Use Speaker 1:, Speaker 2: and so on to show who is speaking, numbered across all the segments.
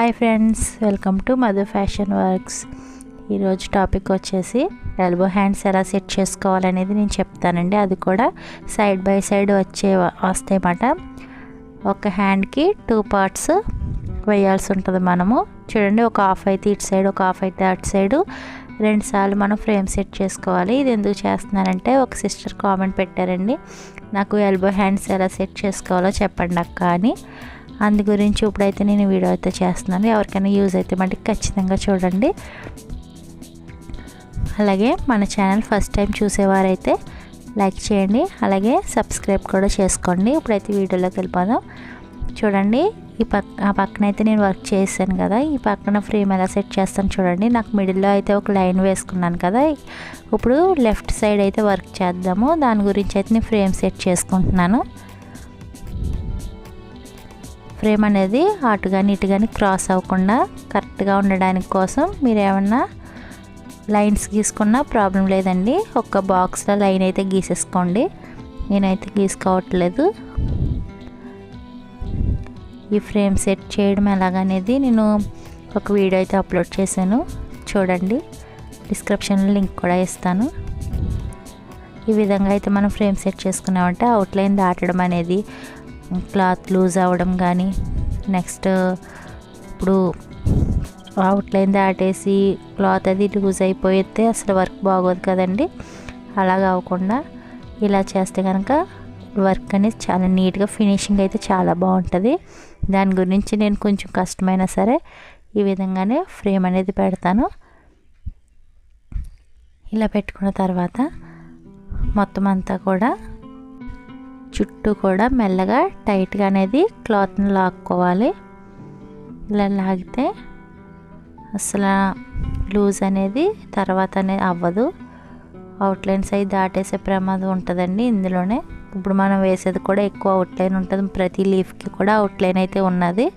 Speaker 1: Hi friends welcome to Madhu fashion works ఈరోజు topic వచ్చేసి elbow hands ఎలా set చేసుకోవాలనేది నేను చెప్తానండి. అది కూడా సైడ్ బై సైడ్ వచ్చే వస్తాయన్నమాట. ఒక హ్యాండ్కి టూ పార్ట్స్ వేయాల్సి ఉంటుంది మనము. చూడండి ఒక హాఫ్ అయితే ఇటు సైడ్ ఒక హాఫ్ అయితే అటు సైడు రెండుసార్లు మనం ఫ్రేమ్ సెట్ చేసుకోవాలి. ఇది ఎందుకు చేస్తున్నానంటే ఒక సిస్టర్ కామెంట్ పెట్టారండి. నాకు ఎల్బో హ్యాండ్స్ ఎలా సెట్ చేసుకోవాలో చెప్పండి అక్క అని. అందు గురించి ఇప్పుడైతే నేను వీడియో అయితే చేస్తున్నాను. ఎవరికైనా యూజ్ అయితే మటుకు ఖచ్చితంగా చూడండి. అలాగే మన ఛానల్ ఫస్ట్ టైం చూసేవారైతే లైక్ చేయండి. అలాగే సబ్స్క్రైబ్ కూడా చేసుకోండి. ఇప్పుడైతే వీడియోలోకి వెళ్ళిపోదాం. చూడండి ఈ పక్క ఆ పక్కన అయితే నేను వర్క్ చేశాను కదా. ఈ పక్కన ఫ్రేమ్ ఎలా సెట్ చేస్తాను చూడండి. నాకు మిడిల్లో అయితే ఒక లైన్ వేసుకున్నాను కదా. ఇప్పుడు లెఫ్ట్ సైడ్ అయితే వర్క్ చేద్దాము. దాని గురించి అయితే నేను ఫ్రేమ్ సెట్ చేసుకుంటున్నాను. ఫ్రేమ్ అనేది అటు కానీ ఇటు కానీ క్రాస్ అవ్వకుండా కరెక్ట్గా ఉండడానికి కోసం మీరు ఏమన్నా లైన్స్ గీసుకున్నా ప్రాబ్లం లేదండి. ఒక బాక్స్లో లైన్ అయితే గీసేసుకోండి. నేనైతే గీసుకోవట్లేదు. ఈ ఫ్రేమ్ సెట్ చేయడం ఎలాగనేది నేను ఒక వీడియో అయితే అప్లోడ్ చేశాను. చూడండి. డిస్క్రిప్షన్లో లింక్ కూడా ఇస్తాను. ఈ విధంగా అయితే మనం ఫ్రేమ్ సెట్ చేసుకున్నామంటే అవుట్లైన్ దాటడం అనేది క్లాత్ లూజ్ అవ్వడం కానీ నెక్స్ట్ ఇప్పుడు అవుట్లైన్ దాటేసి క్లాత్ అది లూజ్ అయిపోయితే అసలు వర్క్ బాగోదు కదండి. అలాగ అవ్వకుండా ఇలా చేస్తే కనుక వర్క్ అనేది చాలా నీట్గా ఫినిషింగ్ అయితే చాలా బాగుంటుంది. దాని గురించి నేను కొంచెం కష్టమైనా సరే ఈ విధంగానే ఫ్రేమ్ అనేది పెడతాను. ఇలా పెట్టుకున్న తర్వాత మొత్తం అంతా కూడా చుట్టూ కూడా మెల్లగా టైట్గా అనేది క్లాత్ని లాక్కోవాలి. ఇలా లాగితే అసలు లూజ్ అనేది తర్వాత అనేది అవ్వదు. అవుట్లైన్స్ అవి దాటేసే ప్రమాదం ఉంటుందండి ఇందులోనే. ఇప్పుడు మనం వేసేది కూడా ఎక్కువ అవుట్లైన్ ఉంటుంది. ప్రతి లీఫ్కి కూడా అవుట్లైన్ అయితే ఉన్నది.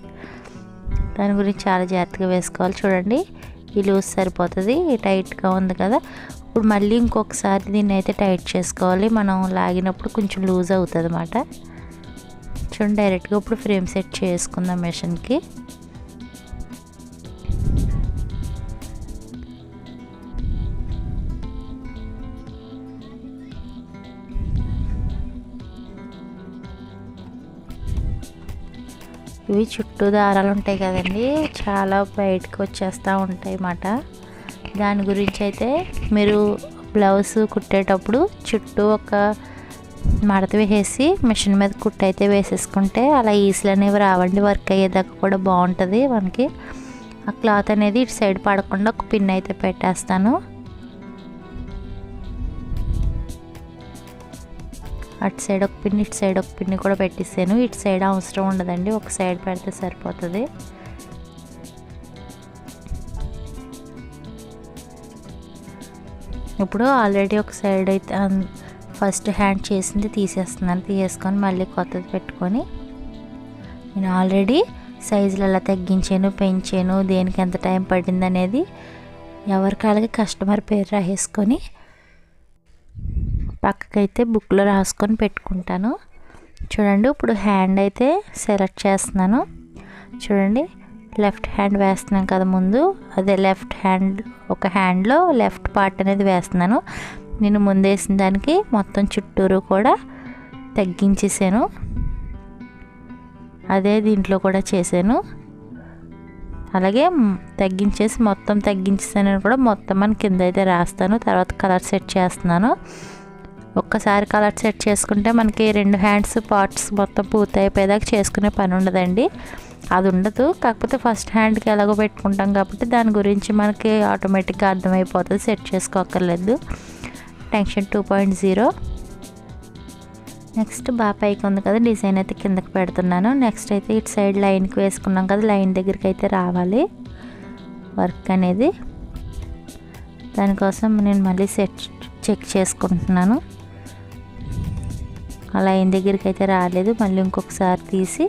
Speaker 1: దాని గురించి చాలా జాగ్రత్తగా వేసుకోవాలి. చూడండి ఈ లూజ్ సరిపోతుంది టైట్గా ఉంది కదా. ఇప్పుడు మళ్ళీ ఇంకొకసారి దీన్ని అయితే టైట్ చేసుకోవాలి. మనం లాగినప్పుడు కొంచెం లూజ్ అవుతుంది అన్నమాట చూడండి డైరెక్ట్గా ఇప్పుడు ఫ్రేమ్ సెట్ చేసుకుందాం మెషిన్కి. ఇవి చుట్టూ దారాలు ఉంటాయి కదండి. చాలా బయటకు వచ్చేస్తూ ఉంటాయి అన్నమాట దాని గురించి అయితే మీరు బ్లౌజ్ కుట్టేటప్పుడు చుట్టూ ఒక మడత వేసేసి మిషన్ మీద కుట్టు అయితే వేసేసుకుంటే అలా ఈజీలు అనేవి రావండి. వర్క్ అయ్యేదాకా కూడా బాగుంటుంది మనకి. ఆ క్లాత్ అనేది ఇటు సైడ్ పడకుండా ఒక పిన్ అయితే పెట్టేస్తాను. అటు సైడ్ ఒక పిన్ ఇటు సైడ్ ఒక పిన్ని కూడా పెట్టేసాను. ఇటు సైడ్ అవసరం ఉండదండి. ఒక సైడ్ పెడితే సరిపోతుంది. ఇప్పుడు ఆల్రెడీ ఒక సైడ్ అయితే um, ఫస్ట్ హ్యాండ్ చేసింది తీసేస్తున్నాను. తీసేసుకొని మళ్ళీ కొత్తది పెట్టుకొని నేను ఆల్రెడీ సైజులు ఎలా తగ్గించాను పెంచాను దేనికి ఎంత టైం పడింది అనేది ఎవరికాలకి కస్టమర్ పేరు రాసేసుకొని పక్కకైతే బుక్లో రాసుకొని పెట్టుకుంటాను. చూడండి ఇప్పుడు హ్యాండ్ అయితే సెలెక్ట్ చేస్తున్నాను. చూడండి లెఫ్ట్ హ్యాండ్ వేస్తున్నాను కదా ముందు. అదే లెఫ్ట్ హ్యాండ్ ఒక హ్యాండ్లో లెఫ్ట్ పార్ట్ అనేది వేస్తున్నాను. నేను ముందేసిన దానికి మొత్తం చుట్టూరు కూడా తగ్గించేసాను. అదే దీంట్లో కూడా చేశాను. అలాగే తగ్గించేసి మొత్తం తగ్గించేసాను కూడా మొత్తం అని కింద అయితే రాస్తాను. తర్వాత కలర్ సెట్ చేస్తున్నాను. ఒక్కసారి కలర్ సెట్ చేసుకుంటే మనకి రెండు హ్యాండ్స్ పార్ట్స్ మొత్తం పూర్తి అయిపోయేదాకా చేసుకునే పని ఉండదండి. అది ఉండదు. కాకపోతే ఫస్ట్ హ్యాండ్కి ఎలాగో పెట్టుకుంటాం కాబట్టి దాని గురించి మనకి ఆటోమేటిక్గా అర్థమైపోతుంది. Set చేసుకోక్కర్లేదు. Tension two point zero next బాగా పైకి ఉంది కదా డిజైన్ అయితే కిందకి పెడుతున్నాను. నెక్స్ట్ అయితే ఇటు సైడ్ లైన్కి వేసుకున్నాం కదా లైన్ దగ్గరికి అయితే రావాలి. వర్క్ అనేది. దానికోసం నేను మళ్ళీ సెట్ చెక్ చేసుకుంటున్నాను. ఆ లైన్ దగ్గరికి అయితే రాలేదు. మళ్ళీ ఇంకొకసారి తీసి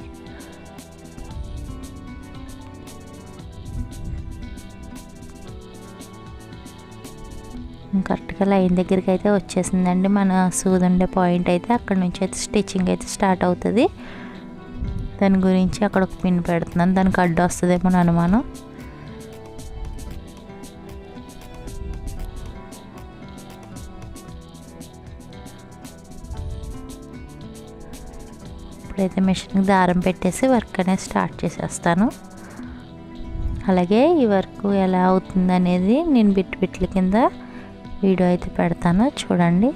Speaker 1: కరెక్ట్గా లైన్ దగ్గరికి అయితే వచ్చేసిందండి. మన సూది ఉండే పాయింట్ అయితే అక్కడ నుంచి అయితే స్టిచ్చింగ్ అయితే స్టార్ట్ అవుతుంది. దాని గురించి అక్కడ ఒక పిన్ పెడుతున్నాను. దానికి అడ్డు వస్తుందేమో అనుమానం. ఇప్పుడైతే మిషన్కి దారం పెట్టేసి వర్క్ అనేది స్టార్ట్ చేసేస్తాను. అలాగే ఈ వర్క్ ఎలా అవుతుంది అనేది నేను బిట్ బిట్ల కింద వీడియో అయితే పెడతాను చూడండి.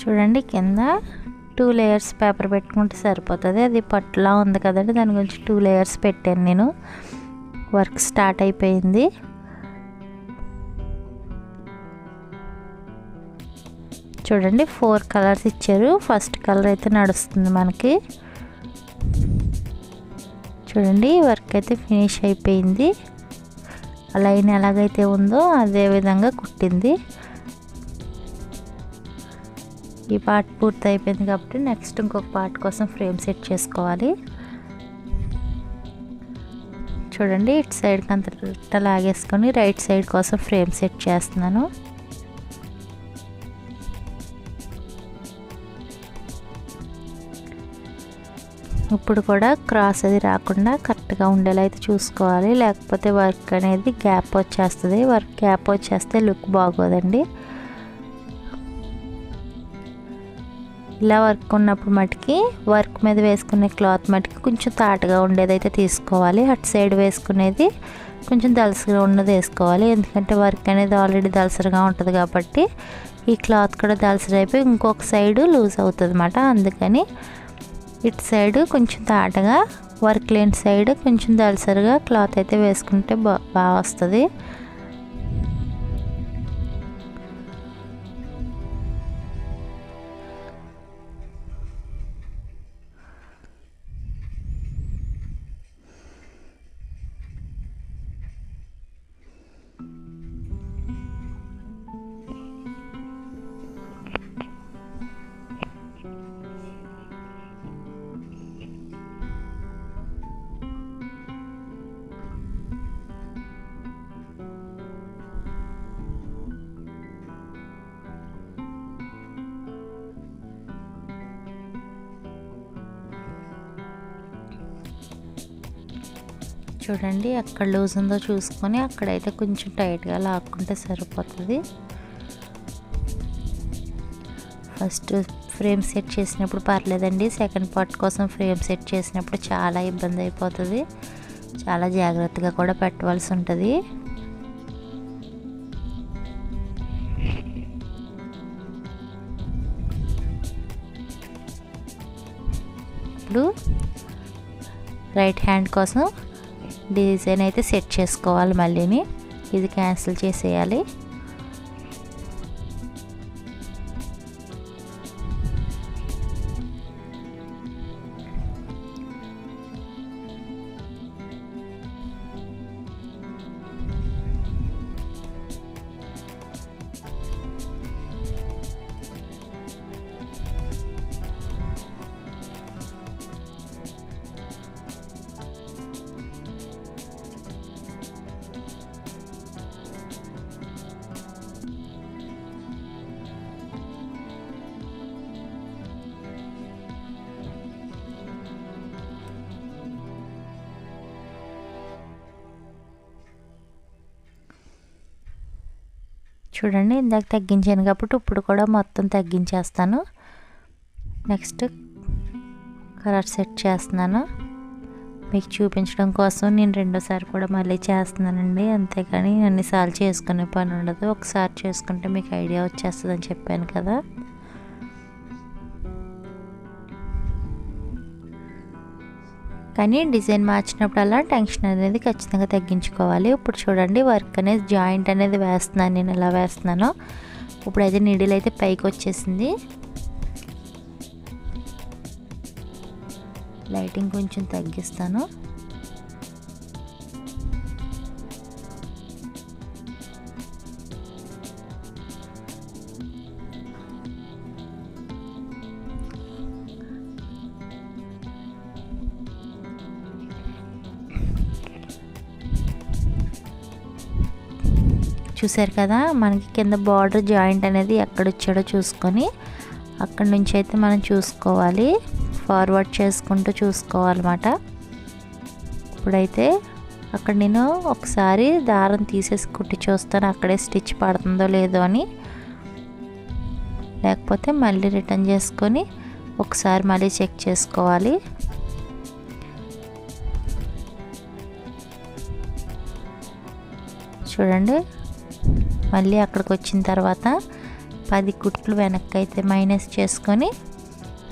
Speaker 1: చూడండి కింద. టూ లేయర్స్ పేపర్ పెట్టుకుంటే సరిపోతుంది. అది పట్టులా ఉంది కదండి. దాని గురించి టూ లేయర్స్ పెట్టాను నేను. వర్క్ స్టార్ట్ అయిపోయింది. చూడండి ఫోర్ కలర్స్ ఇచ్చారు. ఫస్ట్ కలర్ అయితే నడుస్తుంది మనకి. చూడండి వర్క్ అయితే ఫినిష్ అయిపోయింది. లైన్ ఎలాగైతే ఉందో అదే విధంగా కుట్టింది. ఈ పార్ట్ పూర్తి అయిపోయింది కాబట్టి నెక్స్ట్ ఇంకొక పార్ట్ కోసం ఫ్రేమ్ సెట్ చేసుకోవాలి. చూడండి ఇటు సైడ్కి అంత లాగేసుకొని రైట్ సైడ్ కోసం ఫ్రేమ్ సెట్ చేస్తున్నాను. ఇప్పుడు కూడా క్రాస్ అది రాకుండా కరెక్ట్గా ఉండేలా అయితే చూసుకోవాలి. లేకపోతే వర్క్ అనేది గ్యాప్ వచ్చేస్తుంది. వర్క్ గ్యాప్ వచ్చేస్తే లుక్ బాగోదండి. ఇలా వర్క్ ఉన్నప్పుడు మటుకి వర్క్ మీద వేసుకునే క్లాత్ మటుకి కొంచెం తాటగా ఉండేదైతే తీసుకోవాలి. అటు సైడ్ వేసుకునేది కొంచెం దలసగా ఉన్నది వేసుకోవాలి. ఎందుకంటే వర్క్ అనేది ఆల్రెడీ దలసరగా ఉంటుంది కాబట్టి ఈ క్లాత్ కూడా దలసరైపోయి అయిపోయి ఇంకొక సైడు లూజ్ అవుతుంది అన్నమాట అందుకని ఇటు సైడ్ కొంచెం తాటగా వర్క్ లేని సైడ్ కొంచెం దలసరిగా క్లాత్ అయితే వేసుకుంటే బా బాగా వస్తుంది. చూడండి ఎక్కడ లూజ్ ఉందో చూసుకొని అక్కడైతే కొంచెం టైట్గా లాక్కుంటే సరిపోతుంది. ఫస్ట్ ఫ్రేమ్ సెట్ చేసినప్పుడు పర్లేదండి. సెకండ్ పార్ట్ కోసం ఫ్రేమ్ సెట్ చేసినప్పుడు చాలా ఇబ్బంది అయిపోతుంది. చాలా జాగ్రత్తగా కూడా పెట్టవలసి ఉంటుంది. ఇప్పుడు రైట్ హ్యాండ్ కోసం డిజైన్ అయితే సెట్ చేసుకోవాలి మళ్ళీని. ఇది క్యాన్సిల్ చేసేయాలి. చూడండి ఇందాక తగ్గించాను కాబట్టి ఇప్పుడు కూడా మొత్తం తగ్గించేస్తాను. నెక్స్ట్ కలర్ సెట్ చేస్తున్నాను. మీకు చూపించడం కోసం నేను రెండోసారి కూడా మళ్ళీ చేస్తున్నానండి. అంతేకాని అన్నిసార్లు చేసుకునే పని ఉండదు. ఒకసారి చేసుకుంటే మీకు ఐడియా వచ్చేస్తుందని చెప్పాను కదా. కానీ డిజైన్ మార్చినప్పుడల్లా టెన్షన్ అనేది ఖచ్చితంగా తగ్గించుకోవాలి. ఇప్పుడు చూడండి వర్క్ అనేది జాయింట్ అనేది వేస్తున్నాను నేను. ఎలా వేస్తున్నానో ఇప్పుడైతే నీడిల్ అయితే పైకి వచ్చేసింది. లైటింగ్ కొంచెం తగ్గిస్తాను. చూసారు కదా మనకి కింద బార్డర్ జాయింట్ అనేది ఎక్కడ వచ్చాడో చూసుకొని అక్కడి నుంచి అయితే మనం చూసుకోవాలి. ఫార్వర్డ్ చేసుకుంటూ చూసుకోవాలన్నమాట. ఇప్పుడైతే అక్కడ నేను ఒకసారి దారం తీసేసి కుట్టి చూస్తాను అక్కడే స్టిచ్ పడుతుందో లేదో అని. లేకపోతే మళ్ళీ రిటర్న్ చేసుకొని ఒకసారి మళ్ళీ చెక్ చేసుకోవాలి. చూడండి మళ్ళీ అక్కడికి వచ్చిన తర్వాత పది కుట్లు వెనక్కి అయితే మైనస్ చేసుకొని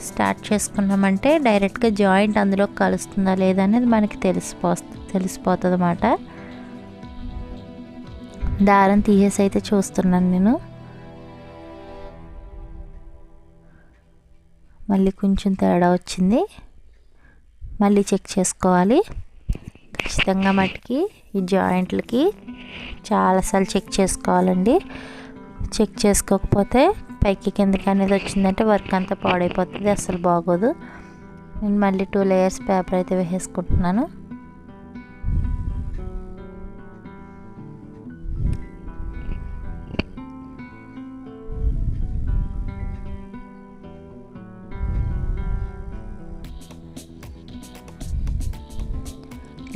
Speaker 1: స్టార్ట్ చేసుకున్నామంటే డైరెక్ట్గా జాయింట్ అందులో కలుస్తుందా లేదా అనేది మనకి తెలిసిపో తెలిసిపోతుంది అన్నమాట దారం తీసేసి అయితే చూస్తున్నాను నేను. మళ్ళీ కొంచెం తేడా వచ్చింది. మళ్ళీ చెక్ చేసుకోవాలి. ఖచ్చితంగా మటుకి ఈ జాయింట్లకి చాలాసార్లు చెక్ చేసుకోవాలండి. చెక్ చేసుకోకపోతే పైకి కిందకి అనేది వచ్చిందంటే వర్క్ అంతా పాడైపోతుంది అసలు బాగోదు. నేను మళ్ళీ టూ లేయర్స్ పేపర్ అయితే వేసేసుకుంటున్నాను.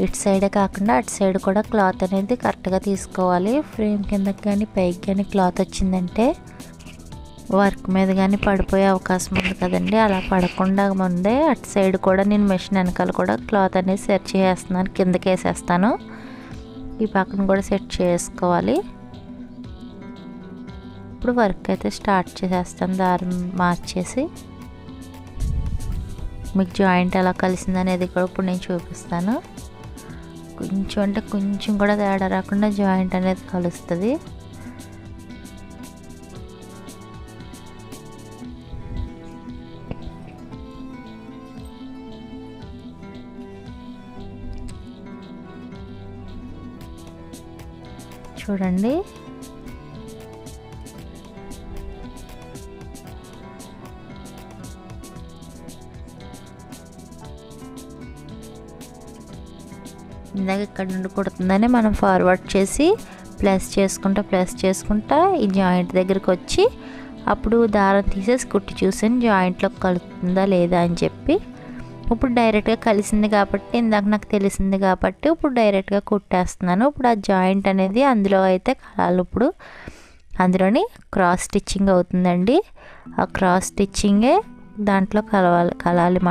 Speaker 1: ఇటు సైడే కాకుండా అటు సైడ్ కూడా క్లాత్ అనేది కరెక్ట్గా తీసుకోవాలి. ఫ్రేమ్ కిందకి కానీ పైకి కానీ క్లాత్ వచ్చిందంటే వర్క్ మీద కానీ పడిపోయే అవకాశం ఉంది కదండి. అలా పడకుండా ముందే అటు సైడ్ కూడా నేను మెషిన్ వెనకాల కూడా క్లాత్ అనేది సెట్ చేసేస్తున్నాను. కిందకి వేసేస్తాను. ఈ పక్కన కూడా సెట్ చేసుకోవాలి. ఇప్పుడు వర్క్ అయితే స్టార్ట్ చేసేస్తాను. దారి మార్చేసి మీకు జాయింట్ ఎలా కలిసిందనేది కూడా ఇప్పుడు నేను చూపిస్తాను. కొంచెం అంటే కొంచెం కూడా తేడా రాకుండా జాయింట్ అనేది కలుస్తుంది. చూడండి. ఇందాక ఇక్కడ నుండి కుడుతుందని మనం ఫార్వర్డ్ చేసి ప్లస్ చేసుకుంటా ప్లస్ చేసుకుంటా ఈ జాయింట్ దగ్గరికి వచ్చి అప్పుడు దారం తీసేసి కుట్టి చూసాను జాయింట్లో కలుతుందా లేదా అని చెప్పి. ఇప్పుడు డైరెక్ట్గా కలిసింది కాబట్టి ఇందాక నాకు తెలిసింది కాబట్టి ఇప్పుడు డైరెక్ట్గా కుట్టేస్తున్నాను. ఇప్పుడు ఆ జాయింట్ అనేది అందులో అయితే కలాలి ఇప్పుడు అందులోని క్రాస్ స్టిచ్చింగ్ అవుతుందండి. ఆ క్రాస్ స్టిచ్చింగే దాంట్లో కలవాలి కలాలి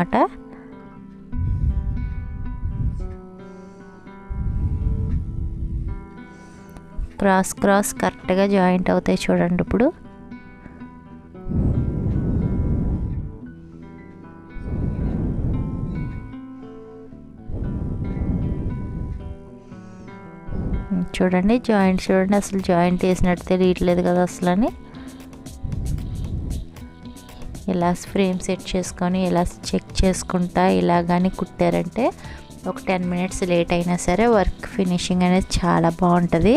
Speaker 1: క్రాస్ క్రాస్ కరెక్ట్గా జాయింట్ అవుతాయి చూడండి ఇప్పుడు. చూడండి జాయింట్ చూడండి అసలు జాయింట్ వేసినట్టు తెలియట్లేదు కదా అసలు అని. ఇలా ఫ్రేమ్ సెట్ చేసుకొని ఇలా చెక్ చేసుకుంటా ఇలా కానీ కుట్టారంటే ఒక టెన్ మినిట్స్ లేట్ అయినా సరే వర్క్ ఫినిషింగ్ అనేది చాలా బాగుంటుంది.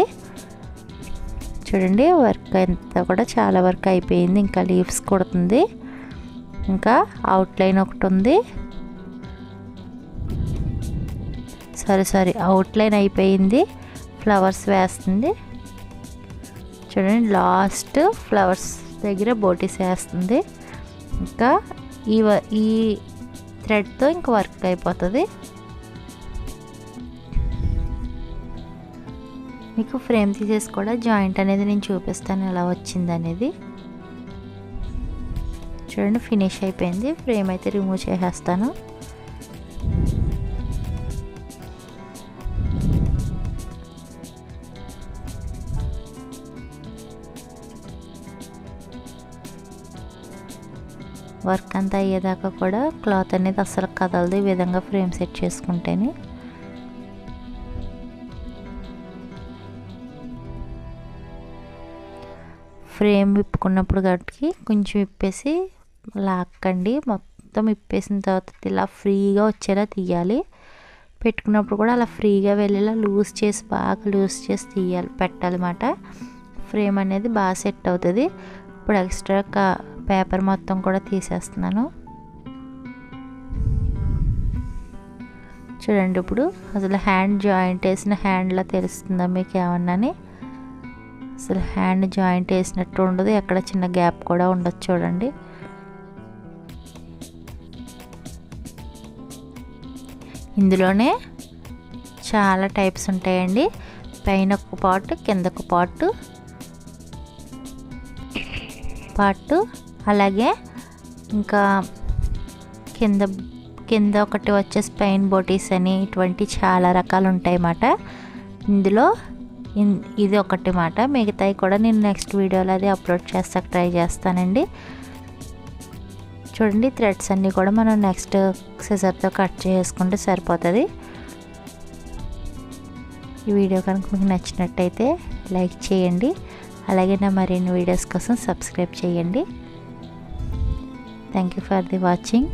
Speaker 1: చూడండి వర్క్ అంతా కూడా చాలా వర్క్ అయిపోయింది. ఇంకా లీవ్స్ కుడుతుంది. ఇంకా అవుట్లైన్ ఒకటి ఉంది. సారీ సారీ అవుట్లైన్ అయిపోయింది. ఫ్లవర్స్ వేస్తుంది. చూడండి లాస్ట్ ఫ్లవర్స్ దగ్గర బోటీస్ వేస్తుంది. ఇంకా ఈ ఈ థ్రెడ్తో ఇంకా వర్క్ అయిపోతుంది. మీకు ఫ్రేమ్ తీసేసి కూడా జాయింట్ అనేది నేను చూపిస్తాను ఎలా వచ్చింది అనేది. చూడండి ఫినిష్ అయిపోయింది. ఫ్రేమ్ అయితే రిమూవ్ చేసేస్తాను. వర్క్ అంతా అయ్యేదాకా కూడా క్లాత్ అనేది అస్సలు కదలదు ఈ విధంగా ఫ్రేమ్ సెట్ చేసుకుంటేనే. ఫ్రేమ్ విప్పుకున్నప్పుడు కాబట్టి కొంచెం విప్పేసి లాక్కండి మొత్తం విప్పేసిన తర్వాత ఇలా ఫ్రీగా వచ్చేలా తీయాలి. పెట్టుకున్నప్పుడు కూడా అలా ఫ్రీగా వెళ్ళేలా లూజ్ చేసి బాగా లూజ్ చేసి తీయాలి పెట్టాలన్నమాట. ఫ్రేమ్ అనేది బాగా సెట్ అవుతుంది. ఇప్పుడు ఎక్స్ట్రా పేపర్ మొత్తం కూడా తీసేస్తున్నాను. చూడండి ఇప్పుడు అసలు హ్యాండ్ జాయింట్ వేసిన హ్యాండ్లా తెలుస్తుందా మీకు ఏమన్నాని అసలు హ్యాండ్ జాయింట్ వేసినట్టు ఉండదు ఎక్కడ చిన్న గ్యాప్ కూడా ఉండదు చూడండి. ఇందులోనే చాలా టైప్స్ ఉంటాయండి. పైన ఒక పార్ట్ కిందకు పార్ట్. పార్ట్ అలాగే ఇంకా కింద కింద ఒకటి వచ్చేసి స్పెయిన్ బోటీస్ అని ఇటువంటి చాలా రకాలు ఉంటాయి అన్నమాట ఇందులో ఇది ఒకటి మాట. మిగతాయి కూడా నేను నెక్స్ట్ వీడియోలో అది అప్లోడ్ చేస్తాక ట్రై చేస్తానండి. చూడండి థ్రెడ్స్ అన్నీ కూడా మనం నెక్స్ట్ సిజర్తో కట్ చేసుకుంటే సరిపోతుంది. ఈ వీడియో కనుక మీకు నచ్చినట్టయితే లైక్ చేయండి. అలాగే నా మరిన్ని వీడియోస్ కోసం సబ్స్క్రైబ్ చేయండి. Thank you for the watching.